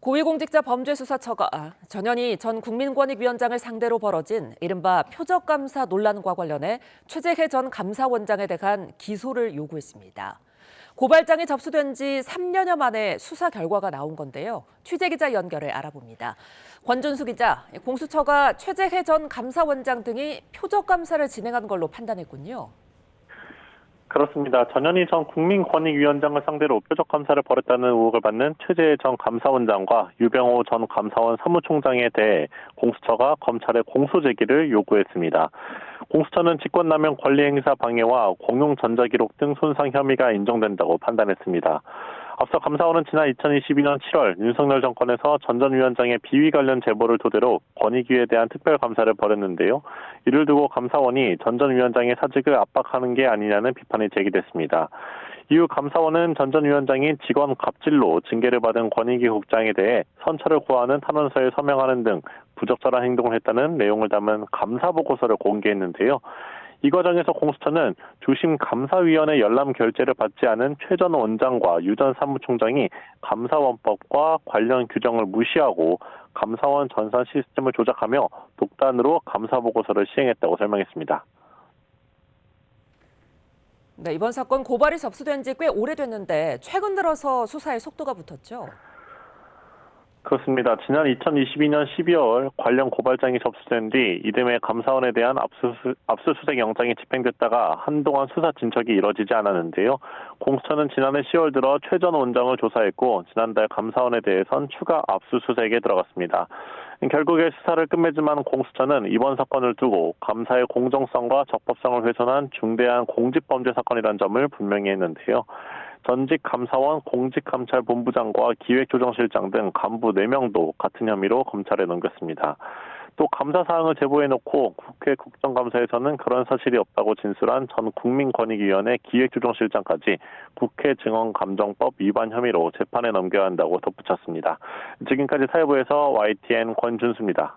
고위공직자 범죄수사처가 아, 전현희 전 국민권익위원장을 상대로 벌어진 이른바 표적감사 논란과 관련해 최재해 전 감사원장에 대한 기소를 요구했습니다. 고발장이 접수된 지 3년여 만에 수사 결과가 나온 건데요. 취재 기자 연결해 알아봅니다. 권준수 기자, 공수처가 최재해 전 감사원장 등이 표적 감사를 진행한 걸로 판단했군요. 그렇습니다. 전현희 전 국민권익위원장을 상대로 표적 감사를 벌였다는 의혹을 받는 최재해 전 감사원장과 유병호 전 감사원 사무총장에 대해 공수처가 검찰에 공소 제기를 요구했습니다. 공수처는 직권남용 권리행사 방해와 공용 전자기록 등 손상 혐의가 인정된다고 판단했습니다. 앞서 감사원은 지난 2022년 7월 윤석열 정권에서 전 전 위원장의 비위 관련 제보를 토대로 권익위에 대한 특별 감사를 벌였는데요. 이를 두고 감사원이 전 전 위원장의 사직을 압박하는 게 아니냐는 비판이 제기됐습니다. 이후 감사원은 전 전 위원장이 직원 갑질로 징계를 받은 권익위 국장에 대해 선처를 구하는 탄원서에 서명하는 등 부적절한 행동을 했다는 내용을 담은 감사 보고서를 공개했는데요. 이 과정에서 공수처는 주심 감사위원회 열람 결재를 받지 않은 최 전 원장과 유 전 사무총장이 감사원법과 관련 규정을 무시하고 감사원 전산 시스템을 조작하며 독단으로 감사 보고서를 시행했다고 설명했습니다. 네, 이번 사건 고발이 접수된 지 꽤 오래됐는데 최근 들어서 수사에 속도가 붙었죠. 그렇습니다. 지난 2022년 12월 관련 고발장이 접수된 뒤 이듬해 감사원에 대한 압수수, 압수수색 영장이 집행됐다가 한동안 수사 진척이 이뤄지지 않았는데요. 공수처는 지난해 10월 들어 최 전 원장을 조사했고 지난달 감사원에 대해선 추가 압수수색에 들어갔습니다. 결국에 수사를 끝맺지만 공수처는 이번 사건을 두고 감사의 공정성과 적법성을 훼손한 중대한 공직범죄 사건이라는 점을 분명히 했는데요. 전직 감사원 공직감찰본부장과 기획조정실장 등 간부 4명도 같은 혐의로 검찰에 넘겼습니다. 또 감사 사항을 제보해놓고 국회 국정감사에서는 그런 사실이 없다고 진술한 전 국민권익위원회 기획조정실장까지 국회 증언감정법 위반 혐의로 재판에 넘겨야 한다고 덧붙였습니다. 지금까지 사회부에서 YTN 권준수입니다.